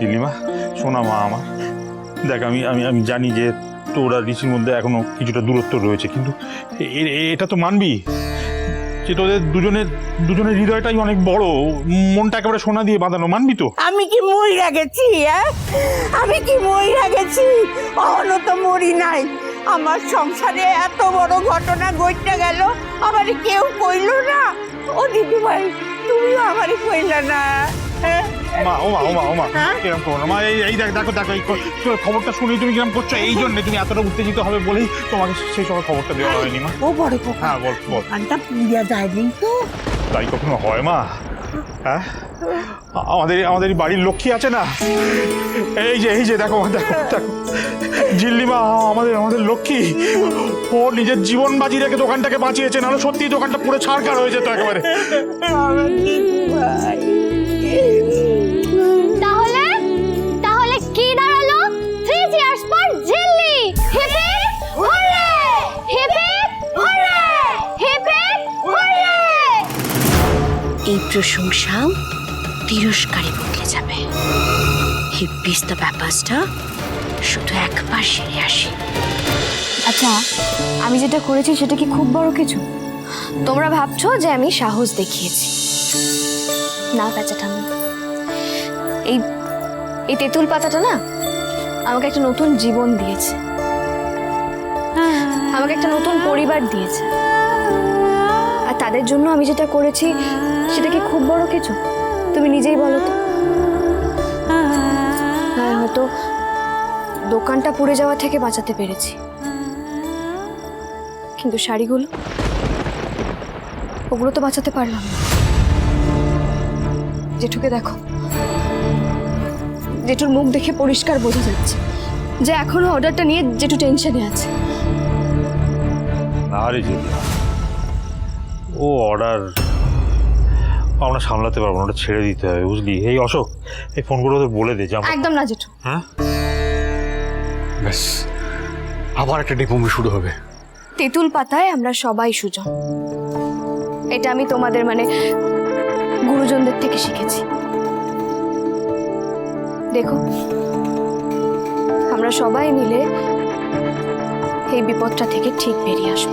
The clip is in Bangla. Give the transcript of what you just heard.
নীলিমা শোনা মা আমার। দেখ, আমি আমি আমি জানি যে তোর আর ঋষির মধ্যে এখনও কিছুটা দূরত্ব রয়েছে, কিন্তু এটা তো মানবি যে তোদের দুজনের দুজনের হৃদয়টাই অনেক বড়। মনটা একেবারে সোনা দিয়ে বাঁধানো, মানবি তো? আমি কি মইরা গেছি হ্যাঁ? আমি কি মইরা গেছি? অহনো তো মরি নাই। আমার সংসারে এত বড় ঘটনা ঘটতে গেল, আমার কেউ কইল না। ও দিদি ভাই তুমিও আমারে কইলা না হ্যাঁ? মা ও মা ও মা ও মা। হ্যাঁ? এরকম করো না মা এই এই দেখ দেখো দেখো এই খ- খবরটা শুনে তুমি কীরকম করছ? এই জন্য তুমি এতটা উত্তেজিত হবে বলেই তোমাকে সেই সময় খবরটা দেওয়া হয়নি মা। ও বড় পোকা হ্যাঁ বল বল। দোকানটা পুড়িয়া যায়নি তো? তাই কখনো হয় মা? হ্যাঁ? আমাদের আমাদের এই বাড়ির লক্ষ্মী আছে না? এই যে এই যে দেখো দেখো দেখো। জিল্লিমা আমাদের আমাদের লক্ষ্মী। ও নিজের জীবন বাজি রেখে দোকানটাকে বাঁচিয়েছে নাহলে সত্যি দোকানটা পুরো ছাড়কার হয়ে যেত একেবারে। এই প্রশংসা তিরস্কারে বদলে যাবে। হিপ্পিস্তা ব্যাপারটা শুধু একবার সেরে আসি। আচ্ছা আমি যেটা করেছি সেটা কি খুব বড় কিছু? তোমরা ভাবছ যে আমি সাহস দেখিয়েছি। না প্যাচাঠাম্মি এই এই তেঁতুল পাতাটা না, আমাকে একটা নতুন জীবন দিয়েছে। আমাকে একটা নতুন পরিবার দিয়েছে। জন্য আমি যেটা করেছি, সেটা কি খুব বড় কিছু? তুমি নিজেই বলো তো। হ্যাঁ হয়তো দোকানটা পুড়ে যাওয়া থেকে বাঁচাতে পেরেছি। কিন্তু শাড়িগুলো, ওগুলো তো বাঁচাতে পারলাম না। জেঠুকে দেখো। জেঠুর মুখ দেখে পরিষ্কার বোঝা যাচ্ছে যে এখনও অর্ডারটা নিয়ে জেঠু টেনশনে আছে। ও অর্ডার আমরা সামলাতে পারব না ওটা ছেড়ে দিতে হবে বুঝলি? এই অশোক এই ফোনগুলো তো বলে দে যে আমরা একদম না জেঠু। হ্যাঁ? ব্যাস আবার একটা ডিপমি শুরু হবে। তেঁতুল পাতায় আমরা সবাই সুজন। এটা আমি তোমাদের মানে গুরুজনদের থেকে শিখেছি। দেখো আমরা সবাই মিলে এই বিপদটা থেকে ঠিক বেরিয়ে আসব।